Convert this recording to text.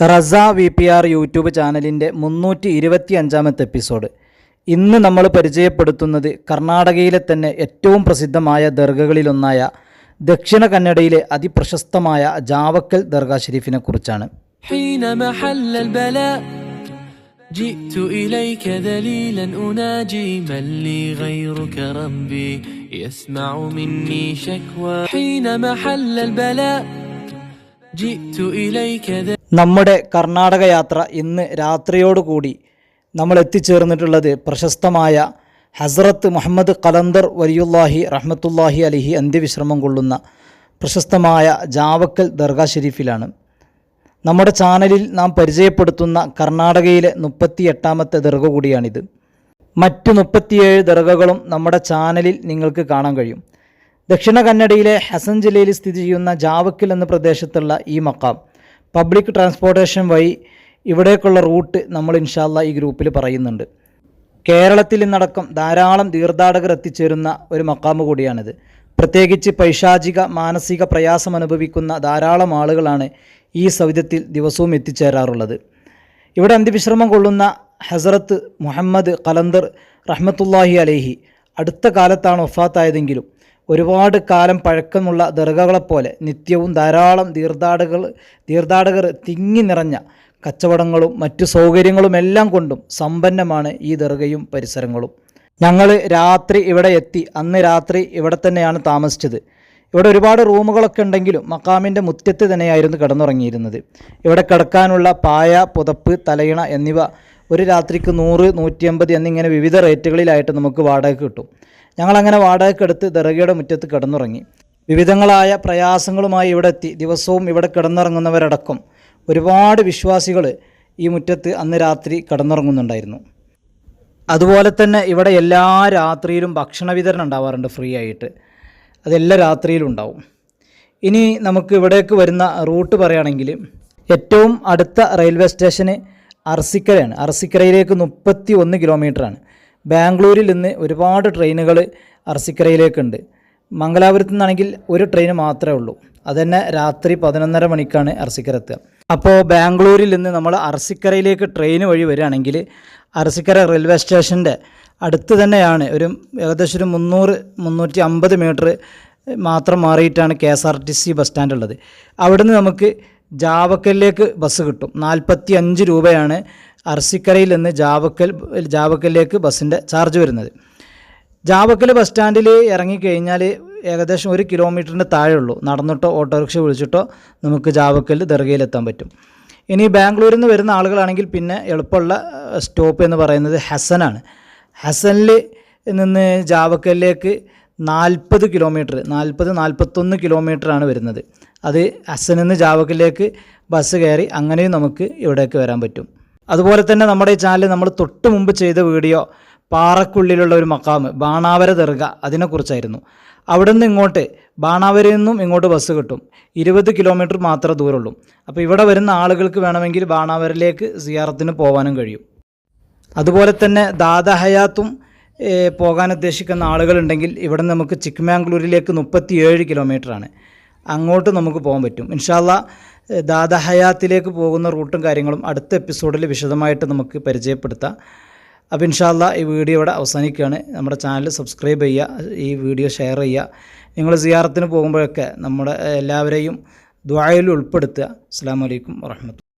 Reza V P R YouTube ചാനലിൻ്റെ മുന്നൂറ്റി ഇരുപത്തി അഞ്ചാമത്തെ എപ്പിസോഡ് ഇന്ന് നമ്മൾ പരിചയപ്പെടുത്തുന്നത് കർണാടകയിലെ തന്നെ ഏറ്റവും പ്രസിദ്ധമായ ദർഗകളിലൊന്നായ ദക്ഷിണ കന്നഡയിലെ അതിപ്രശസ്തമായ ജാവക്കൽ ദർഗ ഷെരീഫിനെ കുറിച്ചാണ് حين محل البلاء جئت إليك ذليلا أناجي من لي غيرك ربي يسمع مني شكوى حين محل البلاء جئت إليك ذليلا നമ്മുടെ കർണാടക യാത്ര ഇന്ന് രാത്രിയോടുകൂടി നമ്മൾ എത്തിച്ചേർന്നിട്ടുള്ളത് പ്രശസ്തമായ ഹസ്രത്ത് മുഹമ്മദ് കലന്തർ വലിയുല്ലാഹി റഹ്മത്തുല്ലാഹി അലിഹി അന്ത്യവിശ്രമം കൊള്ളുന്ന പ്രശസ്തമായ ജാവക്കൽ ദർഗാ ഷെരീഫിലാണ്. നമ്മുടെ ചാനലിൽ നാം പരിചയപ്പെടുത്തുന്ന കർണാടകയിലെ മുപ്പത്തി എട്ടാമത്തെ ദർഗ കൂടിയാണിത്. മറ്റ് മുപ്പത്തിയേഴ് ദർഗകളും നമ്മുടെ ചാനലിൽ നിങ്ങൾക്ക് കാണാൻ കഴിയും. ദക്ഷിണ കന്നഡയിലെ ഹസൻ ജില്ലയിൽ സ്ഥിതി ചെയ്യുന്ന ജാവക്കൽ എന്ന പ്രദേശത്തുള്ള ഈ മക്കാം പബ്ലിക് ട്രാൻസ്പോർട്ടേഷൻ വഴി ഇവിടേക്കുള്ള റൂട്ട് നമ്മൾ ഇൻഷാല്ല ഈ ഗ്രൂപ്പിൽ പറയുന്നുണ്ട്. കേരളത്തിൽ നിന്നടക്കം ധാരാളം തീർത്ഥാടകർ എത്തിച്ചേരുന്ന ഒരു മക്കാമ് കൂടിയാണിത്. പ്രത്യേകിച്ച് പൈശാചിക മാനസിക പ്രയാസം അനുഭവിക്കുന്ന ധാരാളം ആളുകളാണ് ഈ സൗദ്യത്തിൽ ദിവസവും എത്തിച്ചേരാറുള്ളത്. ഇവിടെ അന്ത്യവിശ്രമം കൊള്ളുന്ന ഹസ്രത്ത് മുഹമ്മദ് കലന്തർ റഹ്മത്തുല്ലാഹി അലേഹി അടുത്ത കാലത്താണ് വഫാത്തായതെങ്കിലും ഒരുപാട് കാലം പഴക്കമുള്ള ദർഗകളെപ്പോലെ നിത്യവും ധാരാളം തീർത്ഥാടകർ തീർത്ഥാടകർ തിങ്ങി നിറഞ്ഞ കച്ചവടങ്ങളും മറ്റു സൗകര്യങ്ങളും എല്ലാം കൊണ്ടും സമ്പന്നമാണ് ഈ ദർഗയും പരിസരങ്ങളും. ഞങ്ങൾ രാത്രി ഇവിടെ എത്തി അന്ന് രാത്രി ഇവിടെ തന്നെയാണ് താമസിച്ചത്. ഇവിടെ ഒരുപാട് റൂമുകളൊക്കെ ഉണ്ടെങ്കിലും മക്കാമിന്റെ മുറ്റത്ത് തന്നെയായിരുന്നു കിടന്നുറങ്ങിയിരുന്നത്. ഇവിടെ കിടക്കാനുള്ള പായ പുതപ്പ് തലയിണ എന്നിവ ഒരു രാത്രിക്ക് നൂറ് നൂറ്റിയമ്പത് എന്നിങ്ങനെ വിവിധ റേറ്റുകളിലായിട്ട് നമുക്ക് വാടക കിട്ടും. ഞങ്ങളങ്ങനെ വാടകയ്ക്കെടുത്ത് ദർഗയുടെ മുറ്റത്ത് കിടന്നുറങ്ങി. വിവിധങ്ങളായ പ്രയാസങ്ങളുമായി ഇവിടെ എത്തി ദിവസവും ഇവിടെ കിടന്നുറങ്ങുന്നവരടക്കം ഒരുപാട് വിശ്വാസികൾ ഈ മുറ്റത്ത് അന്ന് രാത്രി കിടന്നുറങ്ങുന്നുണ്ടായിരുന്നു. അതുപോലെ തന്നെ ഇവിടെ എല്ലാ രാത്രിയിലും ഭക്ഷണ വിതരണം ഉണ്ടാവാറുണ്ട് ഫ്രീ ആയിട്ട്. അതെല്ലാ രാത്രിയിലും ഉണ്ടാവും. ഇനി നമുക്ക് ഇവിടേക്ക് വരുന്ന റൂട്ട് പറയുകയാണെങ്കിൽ ഏറ്റവും അടുത്ത റെയിൽവേ സ്റ്റേഷന് അർസിക്കരയാണ്. അർസിക്കരയിലേക്ക് മുപ്പത്തി ഒന്ന് കിലോമീറ്ററാണ്. ബാംഗ്ലൂരിൽ നിന്ന് ഒരുപാട് ട്രെയിനുകൾ അർസിക്കരയിലേക്കുണ്ട്. മംഗലാപുരത്ത് നിന്നാണെങ്കിൽ ഒരു ട്രെയിൻ മാത്രമേ ഉള്ളൂ. അതുതന്നെ രാത്രി പതിനൊന്നര മണിക്കാണ് അർസിക്കര എത്തുക. അപ്പോൾ ബാംഗ്ലൂരിൽ നിന്ന് നമ്മൾ അർസിക്കരയിലേക്ക് ട്രെയിൻ വഴി വരികയാണെങ്കിൽ അർസിക്കര റെയിൽവേ സ്റ്റേഷന്റെ അടുത്ത് തന്നെയാണ് ഒരു ഏകദേശം ഒരു മുന്നൂറ് മുന്നൂറ്റി അമ്പത് മീറ്റർ മാത്രം മാറിയിട്ടാണ് K S R T C bus stand ഉള്ളത്. അവിടുന്ന് നമുക്ക് ജാവക്കലിലേക്ക് ബസ് കിട്ടും. നാൽപ്പത്തി അഞ്ച് രൂപയാണ് അർസിക്കരയിൽ നിന്ന് ജാവക്കൽ ജാവക്കലിലേക്ക് ബസ്സിന്റെ ചാർജ് വരുന്നത്. ജാവക്കൽ ബസ് സ്റ്റാൻഡിൽ ഇറങ്ങിക്കഴിഞ്ഞാൽ ഏകദേശം ഒരു കിലോമീറ്ററിന്റെ താഴെ ഉള്ളൂ നടന്നിട്ടോ ഓട്ടോറിക്ഷ വിളിച്ചിട്ടോ നമുക്ക് ജാവക്കൽ ദർഗയിലെത്താൻ പറ്റും. ഇനി ബാംഗ്ലൂരിൽ നിന്ന് വരുന്ന ആളുകളാണെങ്കിൽ പിന്നെ എളുപ്പമുള്ള സ്റ്റോപ്പ് എന്ന് പറയുന്നത് ഹസനാണ്. ഹസനിൽ നിന്ന് ജാവക്കലിലേക്ക് നാൽപ്പത് കിലോമീറ്റർ നാൽപ്പത് നാൽപ്പത്തൊന്ന് കിലോമീറ്ററാണ് വരുന്നത്. അത് ഹസനിൽ നിന്ന് ജാവക്കലിലേക്ക് ബസ് കയറി അങ്ങനെയും നമുക്ക് ഇവിടേക്ക് വരാൻ പറ്റും. അതുപോലെ തന്നെ നമ്മുടെ ഈ ചാനൽ നമ്മൾ തൊട്ട് മുമ്പ് ചെയ്ത വീഡിയോ പാറക്കുള്ളിലുള്ള ഒരു മക്കാമ് ബാണാവര ദർഗ അതിനെക്കുറിച്ചായിരുന്നു. അവിടെ നിന്ന് ഇങ്ങോട്ട് ബാണാവരയിൽ നിന്നും ഇങ്ങോട്ട് ബസ് കിട്ടും. ഇരുപത് കിലോമീറ്റർ മാത്രമേ ദൂരമുള്ളൂ. അപ്പോൾ ഇവിടെ വരുന്ന ആളുകൾക്ക് വേണമെങ്കിൽ ബാണാവരയിലേക്ക് സിയാറത്തിന് പോകാനും കഴിയും. അതുപോലെ തന്നെ ദാദഹയാത്തും പോകാൻ ഉദ്ദേശിക്കുന്ന ആളുകളുണ്ടെങ്കിൽ ഇവിടെ നമുക്ക് ചിക്ക്മാംഗ്ലൂരിലേക്ക് മുപ്പത്തിയേഴ് കിലോമീറ്ററാണ് അങ്ങോട്ട് നമുക്ക് പോകാൻ പറ്റും. ഇൻഷാല്ല ദാദ ഹയാത്തിലേക്ക് പോകുന്ന റൂട്ടും കാര്യങ്ങളും അടുത്ത എപ്പിസോഡിൽ വിശദമായിട്ട് നമുക്ക് പരിചയപ്പെടുത്താം. അപ്പോൾ ഇൻഷാല്ല ഈ വീഡിയോ ഇവിടെ അവസാനിക്കുകയാണ്. നമ്മുടെ ചാനൽ സബ്സ്ക്രൈബ് ചെയ്യുക ഈ വീഡിയോ ഷെയർ ചെയ്യുക. നിങ്ങൾ സിയാറത്തിന് പോകുമ്പോഴൊക്കെ നമ്മുടെ എല്ലാവരെയും ദ്വായയിൽ ഉൾപ്പെടുത്തുക. അസ്സാം വലൈക്കും വാഹമത്ത്